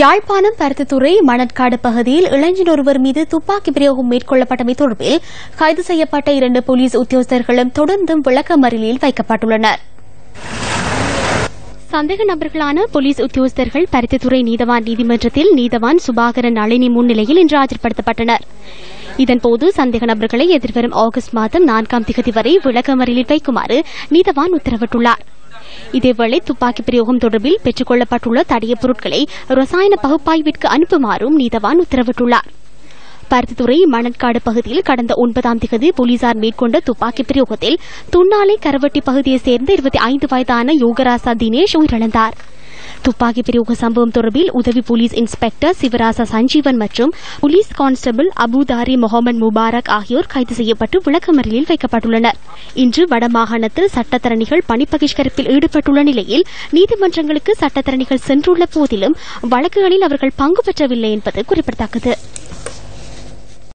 யாழ்ப்பாணம் பருத்தித்துறை மணற்காடு பகுதியில் இளைஞர் ஒருவர் மீது துப்பாக்கி பிரயோகம் மேற்கொள்ளப்பட்டமை தொடர்பில் கைது செய்யப்பட்ட இரண்டு போலீஸ் உத்தியோகஸ்தர்களும் தொடர்ந்தும் விளக்கமறியலில் வைக்கப்பட்டுள்ளனர். சந்தேக நபர்களான போலீஸ் உத்தியோகஸ்தர்கள் பருத்தித்துறை நீதவான் நீதிமன்றத்தில் நீதவான் சுபாகரன் நளினி முன்னிலையில் இன்று ஆஜர்படுத்தப்பட்டனர். இதன்போது சந்தேக நபர்களை எதிர்வரும் ஆகஸ்ட் மாதம் நான்காம் திகதி வரை விளக்கமறியலில் வைக்குமாறு நீதவான் உத்தரவிட்டுள்ளார். இதேவேளை துப்பாக்கி பிரயோகம் தொடர்பில் பெற்றுக் கொள்ளப்பட்டுள்ள பொருட்களை ரசாயன பகுப்பாய்விற்கு அனுப்புமாறும் நீதவான் உத்தரவிட்டுள்ளார். பருத்தித்துறை மணற்காடு பகுதியில் கடந்த ஒன்பதாம் திகதி போலீசார் மேற்கொண்ட துப்பாக்கி பிரயோகத்தில் துண்ணாலை கரவட்டி பகுதியைச் சேர்ந்த இருபத்தி ஐந்து வயதான யோகராசா தினேஷ் உயிரிழந்தார். துப்பாக்கி பிரயோக சம்பவம் தொடர்பில் உதவி போலீஸ் இன்ஸ்பெக்டர் சிவராசா சஞ்சீவன் மற்றும் போலீஸ் கான்ஸ்டபிள் அபுதாரி முகமது முபாரக் ஆகியோர் கைது செய்யப்பட்டு விளக்கமறியலில் வைக்கப்பட்டுள்ளனர். இன்று வடமாகாணத்தில் சட்டத்தரணிகள் பணி பகிஷ்கரிப்பில் ஈடுபட்டுள்ள நிலையில் நீதிமன்றங்களுக்கு சட்டத்தரணிகள் சென்றுள்ள போதிலும் வழக்குகளில் அவர்கள் பங்கு பெற்றவில்லை என்பது குறிப்பிடத்தக்கது.